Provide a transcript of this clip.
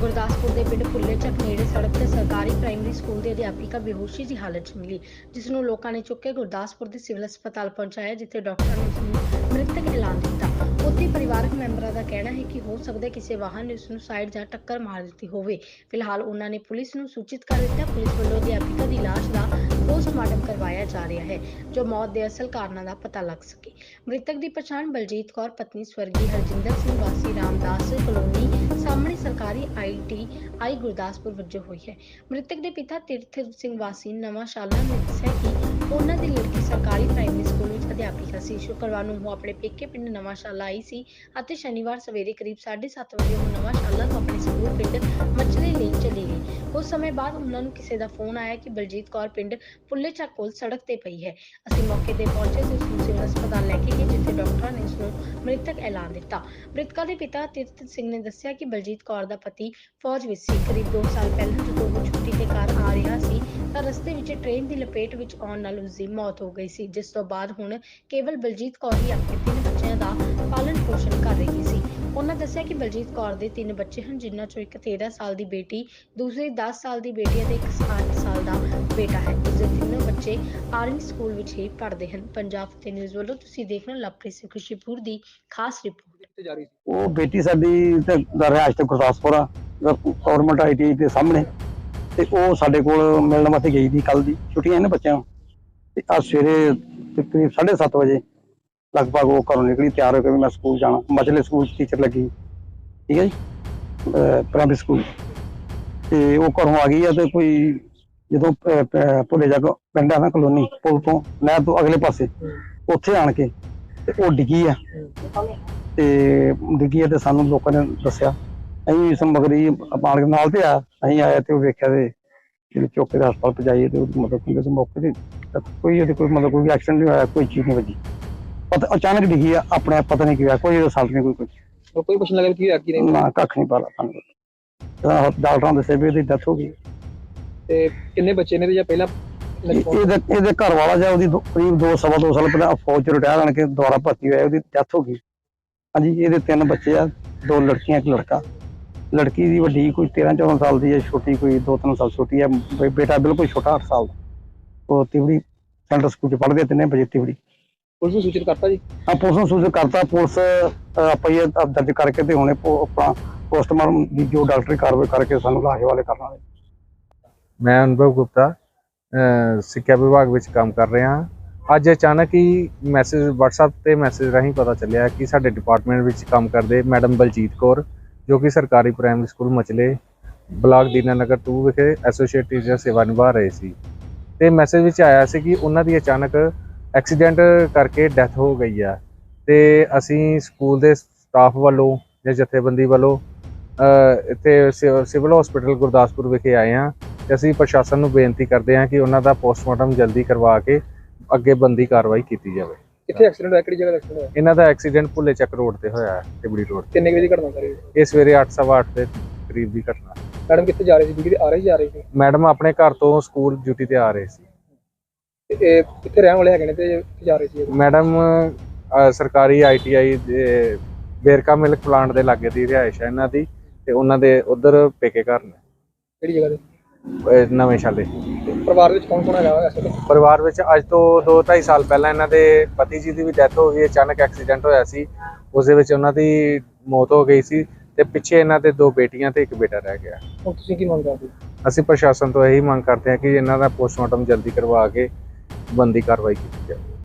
ਗੁਰਦਾਸਪੁਰ ਦੇ ਪਿੰਡ ਪੁੱਲੇ ਚੱਕ ਨੇੜੇ ਸੜਕ ਤੇ ਸਰਕਾਰੀ ਪ੍ਰਾਇਮਰੀ ਸਕੂਲ ਦੇ ਅਧਿਆਪਿਕਾ ਬੇਹੋਸ਼ੀ ਦੀ ਹਾਲਤ 'ਚ ਮਿਲੀ ਜਿਸ ਨੂੰ ਲੋਕਾਂ ਨੇ ਚੁੱਕ ਕੇ ਗੁਰਦਾਸਪੁਰ ਦੇ ਸਿਵਲ ਹਸਪਤਾਲ ਪਹੁੰਚਾਇਆ, ਜਿੱਥੇ ਡਾਕਟਰਾਂ ਨੇ ਉਸ ਨੂੰ ਮ੍ਰਿਤਕ ਐਲਾਨ ਦਿੱਤਾ। ਉੱਥੇ ਪਰਿਵਾਰਕ ਮੈਂਬਰਾਂ ਦਾ ਕਹਿਣਾ ਹੈ ਕਿ ਹੋ ਸਕਦਾ ਕਿਸੇ ਵਾਹਨ ਨੇ ਉਸ ਨੂੰ ਸਾਈਡ ਜਾਂ ਟੱਕਰ ਮਾਰ ਦਿੱਤੀ ਹੋਵੇ। ਫਿਲਹਾਲ ਉਹਨਾਂ ਨੇ ਪੁਲਿਸ ਨੂੰ ਸੂਚਿਤ ਕਰ ਦਿੱਤਾ। ਪੁਲਿਸ ਵੱਲੋਂ ਅਧਿਆਪਿਕਾ ਦੀ ਲਾਸ਼ ਦਾ ਪੋਸਟਮਾਰਟਮ ਕਰਵਾਇਆ ਜਾ ਰਿਹਾ ਹੈ, ਜੋ ਮੌਤ ਦੇ ਅਸਲ ਕਾਰਨਾਂ ਦਾ ਪਤਾ ਲੱਗ ਸਕੇ। ਮ੍ਰਿਤਕ ਦੀ ਪਛਾਣ ਬਲਜੀਤ ਕੌਰ, ਪਤਨੀ ਸਵਰਗੀ ਹਰਜਿੰਦਰ ਸਿੰਘ ਵਾਸੀ, ਰਾਮਦਾਸ ਕਲੋਨੀ, ਸਾਹਮਣੇ ਸਰਕਾਰੀ ਆਈਟੀ ਆਈ ਗੁਰਦਾਸਪੁਰ ਵਜੋਂ ਹੋਈ ਹੈ। ਮ੍ਰਿਤਕ ਦੇ ਪਿਤਾ ਤੀਰਥ ਸਿੰਘ ਵਾਸੀ, ਨਵਾਂ ਸ਼ਾਲਾ ਨੇ ਦੱਸਿਆ ਕਿ ਉਹਨਾਂ ਦੀ ਲੜਕੀ ਸਰਕਾਰੀ ਪ੍ਰਾਇਮਰੀ ਸਕੂਲ ਵਿੱਚ ਅਧਿਆਪਕ ਸੀ। ਸ਼ੁੱਕਰਵਾਰ ਨੂੰ ਉਹ ਆਪਣੇ ਪੇਕੇ ਪਿੰਡ ਨਵਾਂ ਸ਼ਾਲਾ ਆਈ ਸੀ ਅਤੇ ਸ਼ਨੀਵਾਰ ਸਵੇਰੇ ਕਰੀਬ 7:30 ਵਜੇ ਉਹ ਨਵਾਂ ਸ਼ਾਲਾ ਤੋਂ ਆਪਣੇ ਸਕੂਲ ਪਿੰਡ ਮਚਲੇ ਲਈ ਸਮੇਂ ਬਾਅਦ ਉਹਨਾਂ ਨੂੰ ਕਿਸੇ ਦਾ ਫੋਨ ਆਇਆ ਕਿ ਬਲਜੀਤ ਕੌਰ ਪਿੰਡ ਪੁੱਲੇ ਕੋਲ ਸੜਕ ਤੇ ਪਈ ਹੈ। ਅਸੀਂ ਮੌਕੇ ਤੇ ਪਹੁੰਚੇ ਤੇ ਉਸ ਨੂੰ ਸਿਵਲ ਹਸਪਤਾਲ ਲੈ ਕੇ ਗਏ, ਜਿੱਥੇ ਡਾਕਟਰਾਂ ਨੇ ਉਸ ਨੂੰ ਮ੍ਰਿਤਕ ਐਲਾਨ ਦਿੱਤਾ। ਮ੍ਰਿਤਕਾ ਦੇ ਪਿਤਾ ਤੀਰਥ ਸਿੰਘ ਨੇ ਦੱਸਿਆ ਕਿ ਬਲਜੀਤ ਕੌਰ ਦਾ ਪਤੀ ਫੌਜ ਵਿੱਚ ਸੀ। ਕਰੀਬ 2 ਸਾਲ ਪਹਿਲਾਂ ਜਦੋਂ ਉਹ ਛੁੱਟੀ ਤੇ ਘਰ ਆ ਰਿਹਾ ਸੀ, ਤਾਂ ਰਸਤੇ ਵਿੱਚ ਟ੍ਰੇਨ ਦੀ ਲਪੇਟ ਵਿੱਚ ਆਉਣ ਨਾਲ ਉਸ ਦੀ ਮੌਤ ਹੋ ਗਈ ਸੀ, ਜਿਸ ਤੋਂ ਬਾਅਦ ਹੁਣ ਕੇਵਲ ਬਲਜੀਤ ਕੌਰ ਹੀ ਆਪਣੇ ਤਿੰਨ ਬੱਚਿਆਂ ਦਾ ਪਾਲਣ ਪੋਸ਼ਣ ਕਰ ਰਹੀ ਸੀ। ਉਹਨਾਂ ਦੱਸਿਆ ਕਿ ਬਲਜੀਤ ਕੌਰ ਦੇ ਤਿੰਨ ਬੱਚੇ ਹਨ, ਜਿਨ੍ਹਾਂ ਚੋਂ ਇੱਕ 13 ਸਾਲ ਦੀ ਬੇਟੀ, ਦੂਸਰੀ 10 ਸਾਲ ਦੀ ਬੇਟੀ ਅਤੇ ਇੱਕ 8 ਸਾਲ ਦਾ ਬੇਟਾ ਹੈ। ਉਸਦੇ ਤਿੰਨੋਂ ਬੱਚੇ ਆਰਮੀ ਸਕੂਲ ਵਿੱਚ ਹੀ ਪੜ੍ਹਦੇ ਹਨ। ਪੰਜਾਬ ਤੇ ਨਿਊਜ਼ ਵੱਲੋਂ ਤੁਸੀਂ ਦੇਖ ਰਹੇ ਹੋ ਲਵਪ੍ਰੀਤ ਸਿੰਘ ਖੁਸ਼ੀਪੁਰ ਦੀ ਖਾਸ ਰਿਪੋਰਟ ਸੀ? ਉਹ ਬੇਟੀ ਸਾਡੀ ਤੇ ਦਾ ਰਿਹਾਇਸ਼ ਤੇ ਗੁਰਦਾਸਪੁਰ ਆ। ਗਵਰਨਮੈਂਟ ਆਈਟੀ ਦੇ ਸਾਹਮਣੇ। ਤੇ ਉਹ ਸਾਡੇ ਕੋਲ ਮਿਲਣ ਵਾਸਤੇ ਗਈ ਸੀ ਕੱਲ ਦੀ। ਛੁੱਟੀਆਂ ਨੇ ਬੱਚਿਆਂ ਨੂੰ। ਤੇ ਅੱਜ ਸਵੇਰੇ ਤਕਰੀਬ 7:30 ਵਜੇ ਲਗਭਗ ਉਹ ਘਰੋਂ ਨਿਕਲੀ ਤਿਆਰ ਹੋ ਕੇ ਵੀ ਮੈਂ ਸਕੂਲ ਜਾਣਾ। ਮਚਲੇ ਸਕੂਲ ਟੀਚਰ ਲੱਗੀ। ਠੀਕ ਹੈ ਜੀ? ਪ੍ਰਾਇਮਰੀ ਸਕੂਲ ਤੇ ਉਹ ਘਰੋਂ ਆ ਗਈ ਆ ਤੇ ਕੋਈ ਜਦੋਂ ਭੁੱਲੇ ਜਾ ਪਿੰਡ ਆ ਨਾ ਕਲੋਨੀ ਪੁਲ ਤੋਂ ਨਹਿਰ ਤੋਂ ਅਗਲੇ ਪਾਸੇ ਉੱਥੇ ਆਣ ਕੇ ਤੇ ਉਹ ਡਿੱਗੀ ਆ। ਤੇ ਡਿੱਗੀ ਆ ਤੇ ਸਾਨੂੰ ਲੋਕਾਂ ਨੇ ਦੱਸਿਆ ਅਸੀਂ ਇਸ ਮਗਰੀ ਪਾਣ ਦੇ ਨਾਲ ਤੇ ਆ ਅਸੀਂ ਆਏ ਤੇ ਉਹ ਵੇਖਿਆ ਤੇ ਜਿਹੜੇ ਚੌਕੇ ਦੇ ਹਸਪਤਾਲ ਪਹੁੰਚਾਈਏ ਤੇ ਉਹਦੀ ਮਤਲਬ ਕਿ ਉਸ ਮੌਕੇ ਤੇ ਕੋਈ ਉਹਦੇ ਕੋਈ ਮਤਲਬ ਕੋਈ ਐਕਸੀਡੈਂਟ ਨਹੀਂ ਹੋਇਆ ਕੋਈ ਚੀਜ਼ ਨਹੀਂ ਵੱਜੀ। ਪਤਾ ਅਚਾਨਕ ਡਿੱਗੀ ਆ ਆਪਣੇ ਆਪ ਪਤਾ ਨਹੀਂ ਕੀ ਹੋਇਆ ਕੋਈ ਰਿਸਲਟ ਨਹੀਂ ਕੋਈ ਕੁਝ ਕੋਈ ਪੁੱਛਣ ਲੱਗਾ ਵੀ ਕੀ ਹੋਇਆ ਕੀ ਨਹੀਂ? ਨਾ ਕੱਖ ਨਹੀਂ ਪਤਾ ਸਾਨੂੰ। ਤਾਂ ਡਾਕਟਰਾਂ ਦੇ ਸੇਵੇ ਦੀ ਡੈਥ ਹੋ ਗਈ। ਤੇ ਕਿੰਨੇ ਬੱਚੇ ਨੇ ਤੇ ਜਾਂ ਪਹਿਲਾਂ ਇਹ- ਇਹਦੇ ਇਹਦੇ ਘਰ ਵਾਲਾ ਜਾਂ ਉਹਦੀ ਦੋ- ਕਰੀਬ 2 ਸਵਾ 2 ਸਾਲ ਪਹਿਲਾਂ ਫੌਜ ਚ ਰਿਟਾਇਰ ਹੋਣ ਕੇ ਦੁਬਾਰਾ ਭਰਤੀ ਹੋਇਆ ਉਹਦੀ ਡੈਥ ਹੋ ਗਈ। ਹਾਂਜੀ ਇਹਦੇ ਤਿੰਨ ਬੱਚੇ ਆ ਦੋ ਲੜਕੀਆਂ ਇੱਕ ਲੜਕਾ। ਲੜਕੀ ਦੀ ਵੱਡੀ ਕੋਈ 13 14 ਸਾਲ ਦੀ ਹੈ ਛੋਟੀ ਕੋਈ 2-3 ਸਾਲ ਛੋਟੀ ਹੈ ਬੇ- ਬੇਟਾ ਬਿਲਕੁਲ ਛੋਟਾ 8 ਸਾਲ ਦਾ। ਉਹ ਤਿਵੜੀ ਸੈਂਟਰ ਸਕੂਲ ਚ ਪੜ੍ਹਦੇ ਆ ਤਿੰਨੇ ਬੱਚੇ ਤਿਵੜੀ। ਪੁਲਿਸ ਨੂੰ ਸੂਚਿਤ ਕਰਤਾ ਜੀ? ਆ ਪੁਲਿਸ ਨੂੰ ਸੂਚਿਤ ਕਰਤਾ ਪੁਲਿਸ ਆਪਈਏ ਦਰਜ ਕਰਕੇ ਤੇ ਹੁਣੇ ਪੋ- ਆਪਣਾ ਪੋਸਟਮਾਰਟਮ ਦੀ ਜੋ ਡਾਕਟਰੀ ਕਾਰਵਾਈ ਕਰਕੇ ਸਾਨੂੰ ਲਾਸ਼ ਵਾਲੇ ਕਰਨ ਵਾਲੇ। ਮੈਂ ਅਨੁਭਵ ਗੁਪਤਾ ਸਿੱਖਿਆ ਵਿਭਾਗ ਵਿੱਚ ਕੰਮ ਕਰ ਰਿਹਾ ਹਾਂ। ਅੱਜ ਅਚਾਨਕ ਹੀ ਮੈਸੇਜ WhatsApp ਤੇ ਮੈਸੇਜ ਰਾਹੀਂ ਪਤਾ ਚੱਲਿਆ ਕਿ ਸਾਡੇ ਡਿਪਾਰਟਮੈਂਟ ਵਿੱਚ ਕੰਮ ਕਰਦੇ ਮੈਡਮ ਬਲਜੀਤ ਕੌਰ, ਜੋ ਕਿ ਸਰਕਾਰੀ primary school Machle, block Dinanagar 2 ਵਿਖੇ ਐਸੋਸੀਏਟ ਟੀਚਰ ਸੇਵਾ ਨਿਭਾ ਰਹੇ ਸੀ। ਤੇ ਮੈਸੇਜ ਵਿੱਚ ਆਇਆ ਸੀ ਕਿ ਉਹਨਾਂ ਦੀ ਅਚਾਨਕ ਐਕਸੀਡੈਂਟ ਕਰਕੇ ਡੈਥ ਹੋ ਗਈ ਆ। ਤੇ ਅਸੀਂ ਸਕੂਲ ਦੇ ਸਟਾਫ ਵੱਲੋਂ ਜਾਂ ਜਥੇਬੰਦੀ ਵੱਲੋਂ ਇੱਥੇ ਸਿਵਲ ਹਸਪੀਟਲ ਗੁਰਦਾਸਪੁਰ ਵਿਖੇ ਆਏ ਹਾਂ ਤੇ ਅਸੀਂ ਪ੍ਰਸ਼ਾਸਨ ਨੂੰ ਬੇਨਤੀ ਕਰਦੇ ਹਾਂ ਕਿ ਉਹਨਾਂ ਦਾ ਪੋਸਟਮਾਰਟਮ ਜਲਦੀ ਕਰਵਾ ਕੇ ਅੱਗੇ ਬੰਦੀ ਕਾਰਵਾਈ ਕੀਤੀ ਜਾਵੇ। ਕਿੱਥੇ ਐਕਸੀਡੈਂਟ ਹੋਇਆ ਕਿਹੜੀ ਜਗ੍ਹਾ ਐਕਸੀਡੈਂਟ ਹੋਇਆ? ਇਹਨਾਂ ਦਾ ਐਕਸੀਡੈਂਟ ਭੁੱਲੇ ਚੱਕ ਰੋਡ ਤੇ ਹੋਇਆ ਹੈ ਟਿਬੜੀ ਰੋਡ ਕਿੰਨੇ ਵਜੇ ਘਟਨਾ ਕਰੀ ਇਹ ਸਵੇਰੇ 8:30 ਦੇ ਕਰੀਬ ਦੀ ਘਟਨਾ। ਮੈਡਮ ਕਿੱਥੇ ਜਾ ਰਹੀ ਸੀ? ਡਿਊਟੀ ਤੇ ਆ ਰਹੀ ਜਾ ਰਹੀ ਸੀ? ਮੈਡਮ ਆਪਣੇ ਘਰ ਤੋਂ ਸਕੂਲ ਡਿਊਟੀ ਤੇ ਆ ਰਹੇ ਸੀ। ਤੇ ਇਹ ਕਿੱਥੇ ਰਹਿਣ ਵਾਲੇ ਹੈਗੇ ਨੇ ਤੇ ਕਿੱਥੇ ਜਾ ਰਹੇ ਸੀ? ਮੈਡਮ ਸਰਕਾਰੀ ਆਈਟੀਆਈ ਦੇ ਬੇਰਕਾ ਮਿਲਕ ਪਲਾਂਟ ਦੇ ਲਾਗੇ ਦੀ ਰਿਹਾਇਸ਼ ਹੈ ਇਹਨਾਂ ਦੀ। ਤੇ ਉਹਨਾਂ ਦੇ ਉਧਰ ਪੇਕੇ ਘਰ ਨੇ। ਕਿਹੜੀ ਜਗ੍ਹਾ ਤੇ? ਅਹ, ਨਵੇਂ ਸ਼ਾਲੇ। ਪਰਿਵਾਰ ਵਿੱਚ ਕੌਣ ਕੌਣ ਹੈਗਾ ਵਾ ਪਰਿਵਾਰ ਵਿੱਚ ਅੱਜ ਤੋਂ 2-2.5 ਸਾਲ ਪਹਿਲਾਂ ਇਹਨਾਂ ਦੇ ਪਤੀ ਜੀ ਦੀ ਵੀ ਡੈਥ ਹੋ ਗਈ ਅਚਾਨਕ ਐਕਸੀਡੈਂਟ ਹੋਇਆ ਸੀ। ਉਸ ਦੇ ਵਿੱਚ ਉਹਨਾਂ ਦੀ ਮੌਤ ਹੋ ਗਈ ਸੀ ਤੇ ਪਿੱਛੇ ਇਹਨਾਂ ਦੇ ਦੋ ਬੇਟੀਆਂ ਤੇ ਇੱਕ ਬੇਟਾ ਰਹਿ ਗਿਆ। ਹੁਣ ਤੁਸੀਂ ਕੀ ਮੰਗ ਕਰਦੇ ਹੋ? ਅਸੀਂ ਪ੍ਰਸ਼ਾਸਨ ਤੋਂ ਇਹੀ ਮੰਗ ਕਰਦੇ ਹਾਂ ਕਿ ਇਹਨਾਂ ਦਾ ਪੋਸਟਮਾਰਟਮ ਜਲਦੀ ਕਰਵਾ ਕੇ ਬੰਦੀ ਕਾਰਵਾਈ ਕੀਤੀ ਜਾਵੇ।